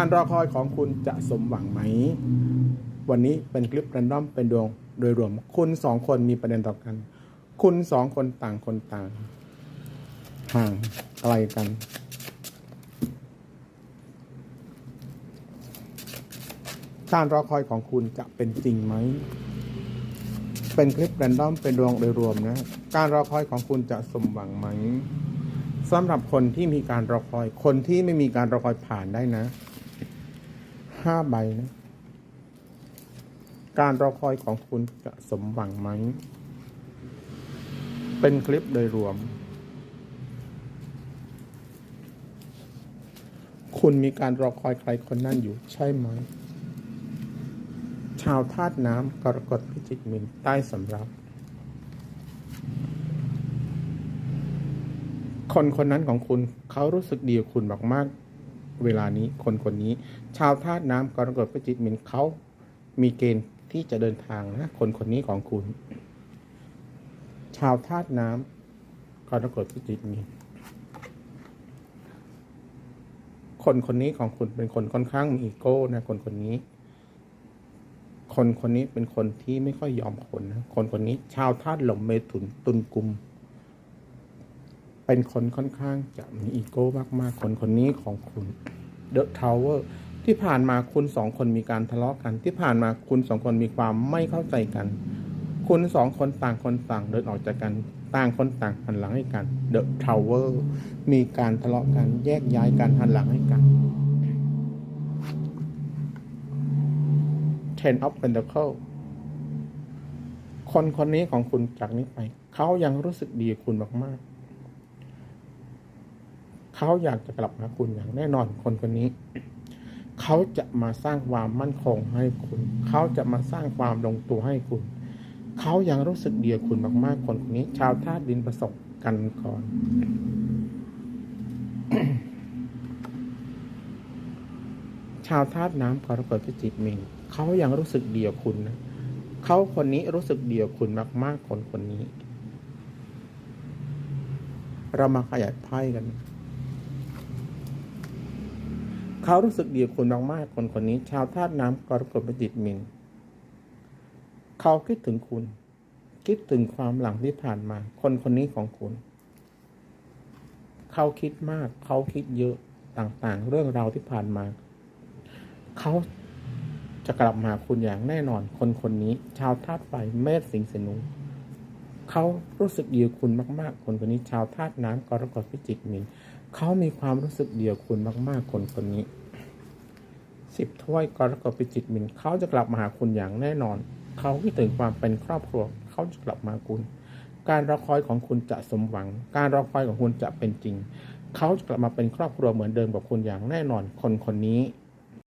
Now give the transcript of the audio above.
การรอคอยของคุณจะสมหวังไหม วันนี้เป็นคลิปแรนดอมเป็นดวงโดยรวม คุณสองคนมีประเด็นต่อกัน คุณสองคนต่างคนต่าง ห่างไกลกัน การรอคอยของคุณจะเป็นจริงไหม เป็นคลิปแรนดอมเป็นดวงโดยรวมนะ การรอคอยของคุณจะสมหวังไหมสำหรับคนที่มีการรอคอย คนที่ไม่มีการรอคอยผ่านได้นะ ห้าใบนะ การรอคอยของคุณจะสมหวังไหม เป็นคลิปโดยรวม คุณมีการรอคอยใครคนนั้นอยู่ใช่ไหม ชาวธาตุน้ำกรกฎพิจิกมินใต้สำรับคนคนนั้นของคุณเขารู้สึกดีกับคุณมากๆ เวลานี้คนคนนี้ ชาวธาตุน้ำกรกฎพิจิกมินเขามีเกณฑ์ที่จะเดินทางนะคนคนนี้ของคุณ ชาวธาตุน้ำกรกฎพิจิกมินคนคนนี้ของคุณเป็นคนค่อนข้างมีอีโก้นะคนคนนี้ คนคนนี้เป็นคนที่ไม่ค่อยยอมคนนะคนคนนี้ ชาวธาตุลมเมถุนตุลกุม เป็นคนค่อนข้างจะมีอีโก้มากๆคนคนนี้ของคุณ The Tower ที่ผ่านมาคุณสองคนมีการทะเลาะกัน ที่ผ่านมาคุณสองคนมีความไม่เข้าใจกัน คุณสองคนต่างคนต่างเดินออกจากกัน ต่างคนต่างหันหลังให้กัน The Tower มีการทะเลาะกันแยกย้ายกันหันหลังให้กัน Ten of Pentacle คนคนนี้ของคุณจากนี้ไป เขายังรู้สึกดีกับคุณมาก ๆ เขาอยากจะกลับมาคุณอย่างแน่นอนคนคนนี้ เขาจะมาสร้างความมั่นคงให้คุณ เขาจะมาสร้างความลงตัวให้คุณ เขายังรู้สึกเดีกับคุณมากๆ คนคนนี้ ชาวธาตุดินประสบกันก่อนชาวธาตุน้ำกรกฎพิจิกมิงเขายังรู้สึกเดียวคุณนะเขาคนนี้รู้สึกเดียวคุณมาก ๆ คนคนนี้ เรามาขยายไพ่กัน เขารู้สึกดียวคุณมากๆคนคนนี้ ชาวธาตุน้ำกรกฎพิจิกมิงเขาคิดถึงคุณ คิดถึงความหลังที่ผ่านมา คนคนนี้ของคุณ เขาคิดมาก เขาคิดเยอะต่างๆ เรื่องราวที่ผ่านมา เขาจะกลับมาคุณอย่างแน่นอน คนคนนี้ ชาวธาตุไฟเมษสิงห์สนุเขารู้สึกดีคุณมาก ๆ คนคนนี้ ชาวธาตุน้ำกรกฎพิจิกมิน เขามีความรู้สึกเดียวคุณมาก ๆ คนคนนี้สิบถ้วยกรกฎพิจิตมินเขาจะกลับมาหาคุณอย่างแน่นอน เขาคิดถึงความเป็นครอบครัว เขาจะกลับมาคุณ การรอคอยของคุณจะสมหวัง การรอคอยของคุณจะเป็นจริง เขาจะกลับมาเป็นครอบครัวเหมือนเดิมกับคุณอย่างแน่นอนคนคนนี้